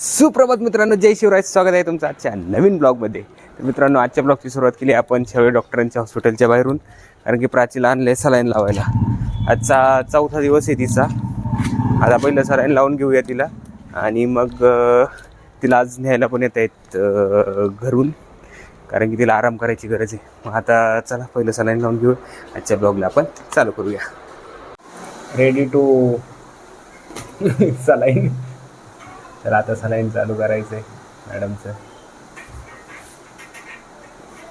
सुप्रभात मित्रांनो जय शिवराज स्वागत आहे तुमचं आजच्या नवीन ब्लॉगमध्ये. तर मित्रांनो आजच्या ब्लॉगची सुरुवात केली आपण छवळे डॉक्टरांच्या हॉस्पिटलच्या बाहेरून कारण की प्राचीला आणले सलाईन लावायला. आजचा चौथा दिवस आहे तिचा. आता पहिलं सलाईन लावून घेऊया तिला. आणि मग तिला आज न्यायला पण येत आहेत घरून. कारण की तिला आराम करायची गरज आहे. मग आता चला पहिलं सलाईन लावून घेऊ. आजच्या ब्लॉगला आपण चालू करूया. Ready to saline. तर आता सलाईन चालू करायचं आहे मॅडमचं.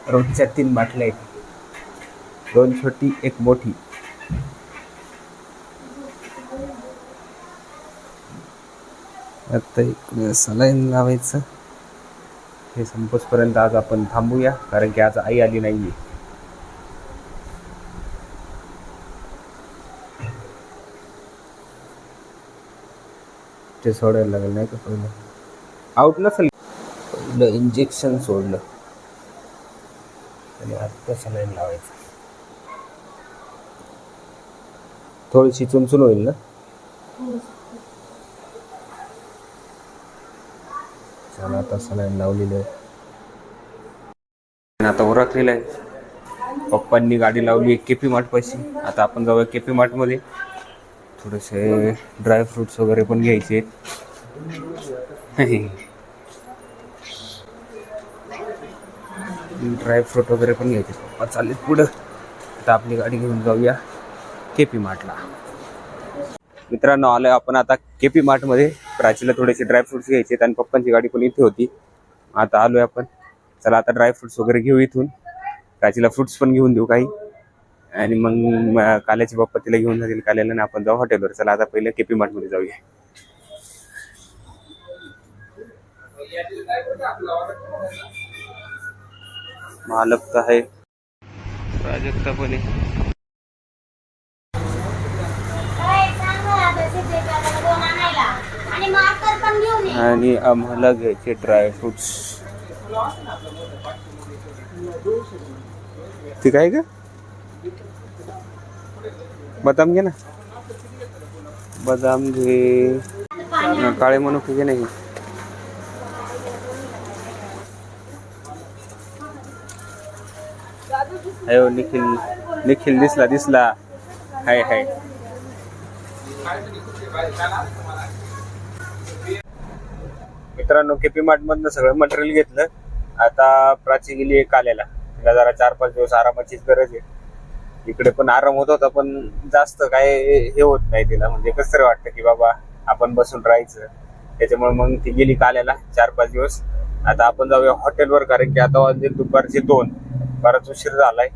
रोजच्या तीन बाटल्या आहेत. दोन छोटी एक मोठी. आता एक सलाईन लावायचं. हे संपोसपर्यंत आज आपण थांबूया कारण की आज आई आली नाही आहे ते सोडायला लागेल नाही का? पहिलं आउट नसेल. पहिलं इंजेक्शन सोडलं. आणि आत्ता सलाईन लावायचं. थोडीशी चुनचुन होईल ना? चला आता सलाईन लावलेली आहे. आता ओरखलेलं आहे. पप्पांनी गाडी लावली के पी मार्ट पाशी आता आपण जाऊया के पी मार्टमध्ये. थोडेसे ड्रायफ्रुट्स वगैरे पण घ्यायचे ड्रायफ्रूट वगैरे पण घ्यायचे पप्पा चालले पुढं. आता आपली गाडी घेऊन जाऊया के पी मार्टला मित्रांनो आलोय आपण आता के पी मार्टमध्ये प्राचीला थोडेसे ड्रायफ्रुट्स घ्यायचे आणि पप्पांची गाडी पण इथे होती. आता आलोय आपण. चला आता ड्रायफ्रुट्स वगैरे घेऊ इथून. प्राचीला फ्रुट्स पण घेऊन देऊ काही. आणि मग म- काल्याचे तिला घेऊन जातील काल्याला आणि आपण जाऊ हॉटेलवर. चला आता पहिले केपी मार्टमध्ये जाऊया. मालक तर आहे. प्राजक्ता पण आहे. आणि आणि आम्हाला घ्यायचे ड्रायफ्रुट्स ठीक आहे का बदाम घे ना. बदाम घे. काळे मनुके घे नाही अयो निखिल निखिल दिसला दिसला. हाय हाय. मित्रांनो केपी मार्ट मधनं सगळं मटेरियल घेतलं. आता प्राची गेली एक काल्याला. तिला जरा चार पाच दिवस आरामाचीच गरज आहे. इकडे पण आराम होत होता पण जास्त काय हे होत नाही तिला. म्हणजे कसं तरी वाटतं की बाबा आपण बसून राहायचं. त्याच्यामुळे मग ती गेली काल्याला चार पाच दिवस. आता आपण जाऊया हॉटेलवर कारण की आता वाजले दुपारचे दोन. बराच उशीर झालाय.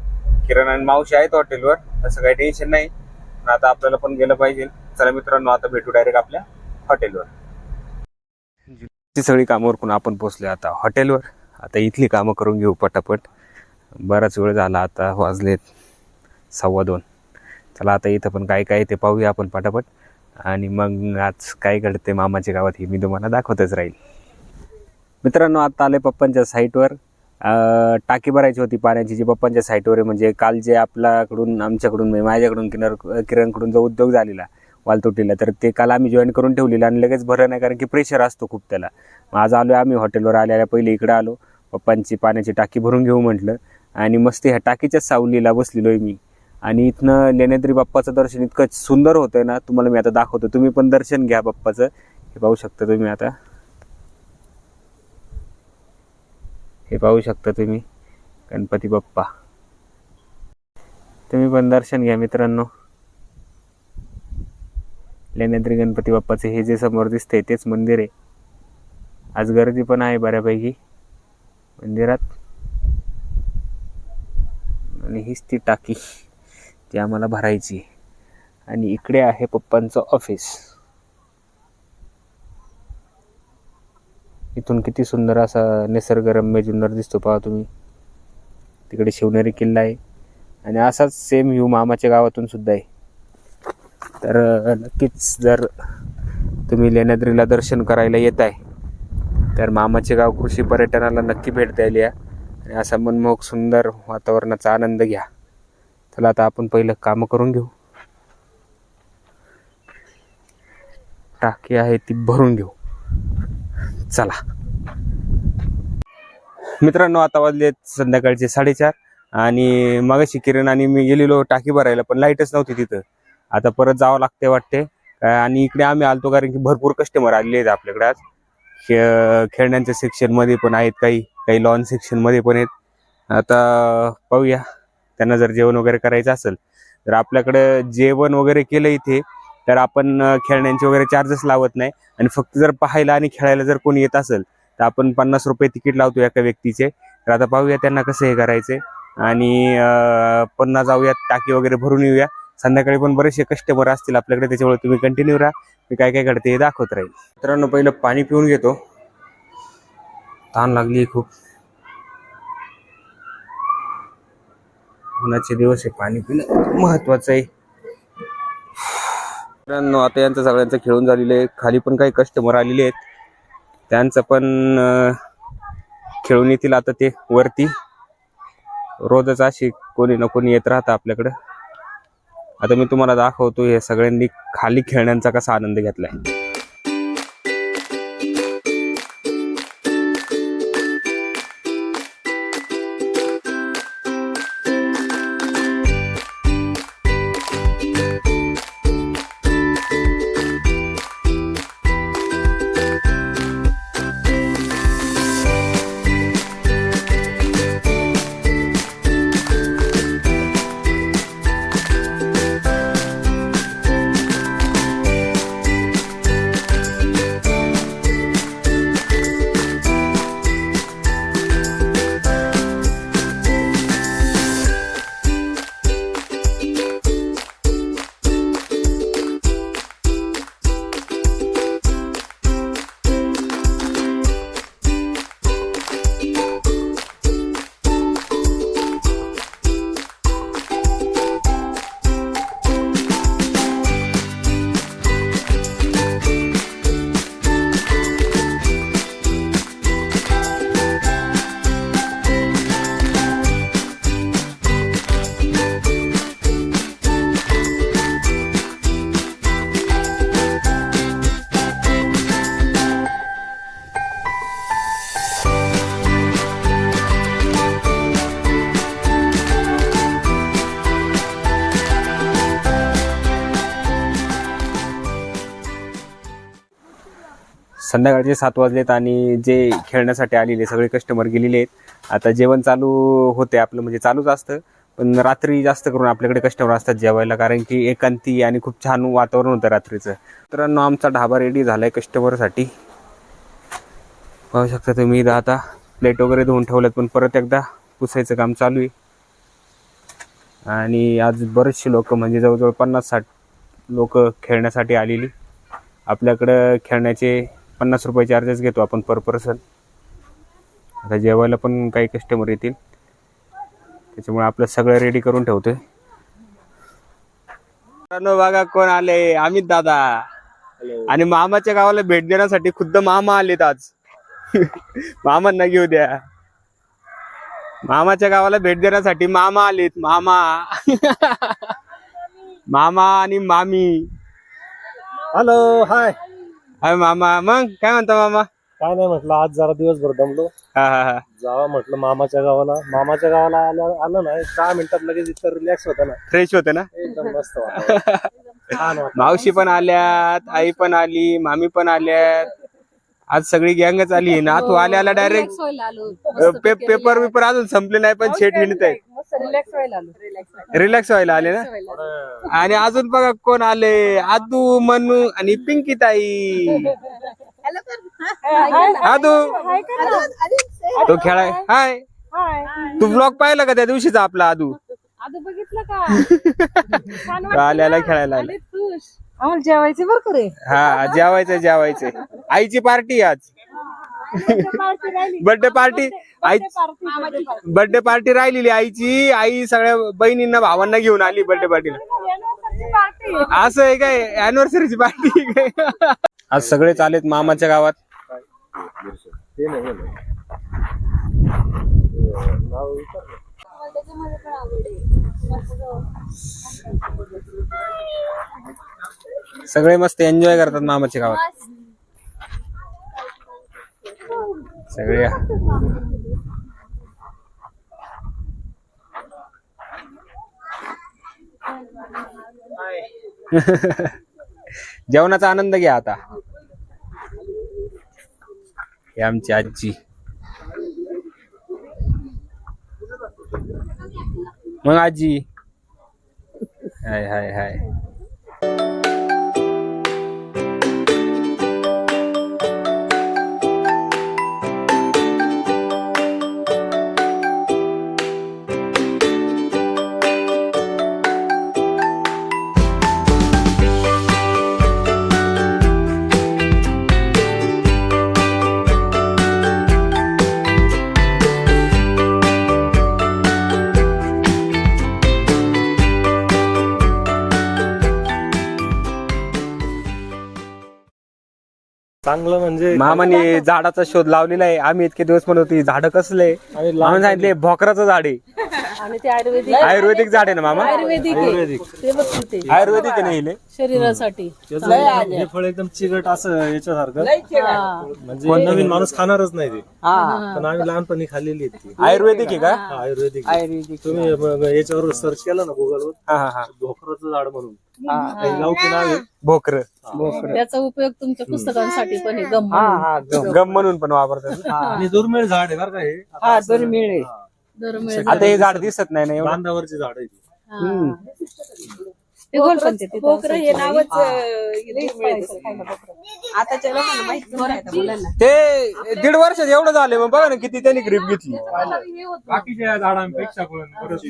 किरण आणि मावशी आहेत हॉटेलवर तसं काही टेन्शन नाही. पण आता आपल्याला पण गेलं पाहिजे. चला मित्रांनो आता भेटू डायरेक्ट आपल्या हॉटेलवर. ती सगळी कामं उरकून आपण पोचले आता हॉटेलवर. आता इथली कामं करून घेऊ पटापट. बराच वेळ झाला आता वाजलेत सव्वा दोन. चला आता इथं पण काय काय ते पाहूया आपण पटापट. आणि मग आज काय घडते मामाच्या गावात हे मी तुम्हाला दाखवतच राहील. मित्रांनो आता आले पप्पांच्या साईटवर. टाकी भरायची होती पाण्याची जी पप्पांच्या साईटवर आहे म्हणजे काल जे आपल्याकडून आमच्याकडून म्हणजे माझ्याकडून किनर किरणकडून जो उद्योग झालेला वालतुटीला तर ते काल आम्ही जॉईन करून ठेवलेलं आणि लगेच भरलं नाही कारण की प्रेशर असतो खूप त्याला. मग आज आलो आम्ही हॉटेलवर आल्याला पहिले इकडं आलो. पप्पांची पाण्याची टाकी भरून घेऊ म्हटलं. आणि मस्त ह्या टाकीच्याच सावलीला बसलेलो आहे मी. आणि इथनं लेण्याद्री बाप्पाचं दर्शन इतकं सुंदर होतं आहे ना तुम्हाला मी आता दाखवतो. तुम्ही पण दर्शन घ्या बाप्पाचं. हे पाहू शकता तुम्ही आता. हे पाहू शकता तुम्ही गणपती बाप्पा. तुम्ही पण दर्शन घ्या मित्रांनो. लेण्याद्री गणपती बाप्पाचे हे जे समोर दिसतंय तेच मंदिर आहे. आज गर्दी पण आहे बऱ्यापैकी मंदिरात. आणि हीच ती टाकी. ती आम्हाला भरायची आणि इकडे आहे पप्पांचं ऑफिस इथून किती सुंदर असा निसर्गरम्य जुन्नर दिसतो पहा तुम्ही. तिकडे शिवनेरी किल्ला आहे. आणि असाच सेम व्ह्यू मामाच्या गावातून सुद्धा आहे. तर नक्कीच जर तुम्ही लेण्याद्रीला दर्शन करायला येत आहे तर मामाचे गाव कृषी पर्यटनाला नक्की भेट द्यायला या. आणि असा मनमोहक सुंदर वातावरणाचा आनंद घ्या. चला आता आपण पहिलं कामं करून घेऊ. टाकी आहे ती भरून घेऊ. चला. मित्रांनो आता वाजलेत संध्याकाळचे साडेचार आणि मगाशी किरण आणि मी गेलेलो टाकी भरायला पण लाईटच नव्हती तिथं. आता परत जावं लागते वाटते आणि इकडे आम्ही आलतो कारण की भरपूर कस्टमर आलेले आहेत आपल्याकडे आज. खे- खेळण्यांच्या सेक्शनमध्ये पण आहेत काही काही लॉन सेक्शनमध्ये पण आहेत. आता पाहूया. त्यांना जर जेवण वगैरे करायचं असेल तर आपल्याकडे जेवण वगैरे केलं इथे तर आपण खेळण्यांचे वगैरे चार्जेस लावत नाही. आणि फक्त जर पाहायला आणि खेळायला जर कोणी येत असेल तर आपण पन्नास रुपये तिकीट लावतो एका व्यक्तीचे. तर आता पाहूया त्यांना कसं हे करायचे आणि पन्नास जाऊया जाऊयात टाकी वगैरे भरून येऊया. संध्याकाळी पण बरेचसे कस्टमर असतील आपल्याकडे त्याच्यामुळे तुम्ही कंटिन्यू राहा. मी काय काय करते हे दाखवत राहील. मित्रांनो पहिलं पाणी पिऊन घेतो. ताण लागली खूप. उन्हाचे दिवस आहे पाणी पिणं महत्वाचं आहे. मित्रांनो आता यांचं सगळ्यांचं खेळून झालेलं आहे. खाली पण काही कस्टमर आलेले आहेत. त्यांचं पण खेळून येतील आता ते वरती. रोजच अशी कोणी ना कोणी येत राहतं आपल्याकडं. आता मी तुम्हाला दाखवतो हे सगळ्यांनी खाली खेळण्यांचा कसा आनंद घेतलाय. संध्याकाळचे सात वाजलेत आणि जे खेळण्यासाठी आलेले सगळे कस्टमर गेलेले आहेत. आता जेवण चालू होते आपलं म्हणजे चालूच असतं. पण रात्री जास्त करून आपल्याकडे कस्टमर असतात जेवायला कारण की एकांती आणि खूप छान वातावरण होतं रात्रीचं. मित्रांनो आमचा ढाबा रेडी झालाय कस्टमरसाठी पाहू शकता तुम्ही इथं आता प्लेट वगैरे धुवून ठेवल्यात पण परत एकदा पुसायचं काम चालू आहे. आणि आज बरेचसे लोक म्हणजे जवळजवळ पन्नास साठ लोक खेळण्यासाठी आलेली. आपल्याकडं खेळण्याचे पन्नास रुपये चार्जेस घेतो आपण पर पर्सन आता जेवायला पण काही कस्टमर येतील. त्याच्यामुळे आपलं सगळं रेडी करून ठेवतोय. बघा कोण आले. अमित दादा. आणि मामाच्या गावाला भेट देण्यासाठी खुद्द मामा आलेत आज. मामांना घेऊ द्या. मामाच्या गावाला भेट देण्यासाठी मामा आलेत. मामा. मामा आणि मामी. हॅलो हाय हाय मामा मग? काय म्हणता मामा? काय नाही म्हटलं आज जरा दिवसभर दमलो. हा हा हा. जावा म्हटलं मामाच्या गावाला. मामाच्या गावाला आलं आलं ना एक दहा मिनिटात लगेच इतकं रिलॅक्स होतं ना. फ्रेश होते ना? एकदम मस्त वातावरण. छान वाटलं. मावशी पण आल्यात आई पण आली मामी पण आल्यात. आज सगळी गँगच आली ना. तू आल्या आल्या डायरेक्ट पेपर पेपर अजून संपले नाही पण शेट हिंडत आहे रिलॅक्स व्हायला आलो. रिलॅक्स व्हायला आले ना? आणि अजून बघा कोण आले. आदू मनू आणि पिंकी ताई आदू. तो खेळाय हाय. तू ब्लॉग पाहिला का त्या दिवशीचा आपला आदू? आता बघितलं का? तो आल्याला खेळायला आले आम्हाला जेवायचे बरं हा जेवायचं जेवायचं आईची पार्टी आज. बर्थडे पार्टी आई बर्थडे पार्टी राहिलेली आईची. आई सगळ्या बहिणींना भावांना घेऊन आली बर्थडे पार्टीला असं आहे काय? अॅनिव्हर्सरीची पार्टी काय? आज सगळे चालेत मामाच्या गावात. सगळे मस्त एन्जॉय करतात मामाच्या गावात. सगळे जेवणाचा आनंद घ्या आता. हे आमची आजी. मग आजी. हाय हाय हाय. चांगलं म्हणजे मामाने झाडाचा शोध लावलेला आहे आम्ही इतके दिवस म्हणत होती झाड कसले? आणि मामा सांगितले भोकराचं झाड आहे. आणि ते आयुर्वेदिक आयुर्वेदिक झाड आहे ना मामा? आयुर्वेदिक आहे. आयुर्वेदिक. ते आयुर्वेदिक आहे ना हे? शरीरासाठी त्याचं हे फळ एकदम चिकट असं याच्यासारखं. हा. म्हणजे नवीन माणूस खाणारच नाही ते. पण आम्ही लहानपणी खाल्लेली आहेत ती. आयुर्वेदिक आहे का? हा, आयुर्वेदिक तुम्ही मग याच्यावर सर्च केलं ना गुगलवर हा हा हा. भोकराचं झाड म्हणून. काही गावठी नाव आहे. भोकर. त्याचा उपयोग तुमच्या पुस्तकांसाठी पण आहे गम म्हणून. गम म्हणून पण वापरतात. आणि दुर्मिळ झाड आहे बरं का हे. आता असं- हा. आता हे झाड दिसत नाही ना एवढं? बांधावरची झाड आहे ती. ते गोल पण ते तिथं पोखरं हे असायचं. नावच. अं, मिळतं. आताच्या लोकांना माहिती नाही आता मुलांना. ते दीड वर्षात एवढं झाले मग बघा ना किती त्यांनी ग्रीप घेतली. बाकीच्या झाडांपेक्षा पण बरंच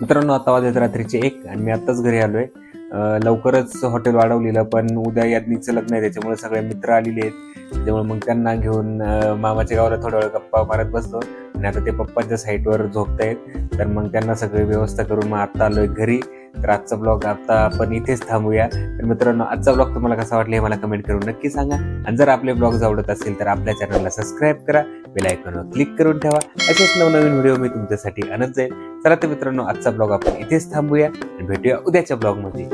मित्रांनो आता वाजत रात्रीचे एक आणि मी आत्ताच घरी आलोय. लवकरच हॉटेल वाढवलेलं पण उद्या यादनीचं लग्न आहे त्याच्यामुळे सगळे मित्र आलेले आहेत. त्याच्यामुळे मग त्यांना घेऊन मामाच्या गावाला थोडा वेळ गप्पा मारत बसलो. आणि आता ते पप्पांच्या साईटवर झोपतायत. तर मग त्यांना सगळी व्यवस्था करून मग आत्ता आलोय घरी. तर आजचा ब्लॉग आता आपण इथेच थांबूया. तर मित्रांनो आजचा ब्लॉग तुम्हाला कसा वाटला हे मला कमेंट करून नक्की सांगा. आणि जर आपले ब्लॉग्स आवडत असेल तर आपल्या चॅनलला सबस्क्राईब करा. बेल आयकॉनवर क्लिक करून ठेवा. असेच नवनवीन व्हिडिओ मी तुमच्यासाठी आणत जाईल चला तर मित्रांनो आजचा ब्लॉग आपण इथेच थांबूया. आणि भेटूया उद्याच्या ब्लॉगमध्ये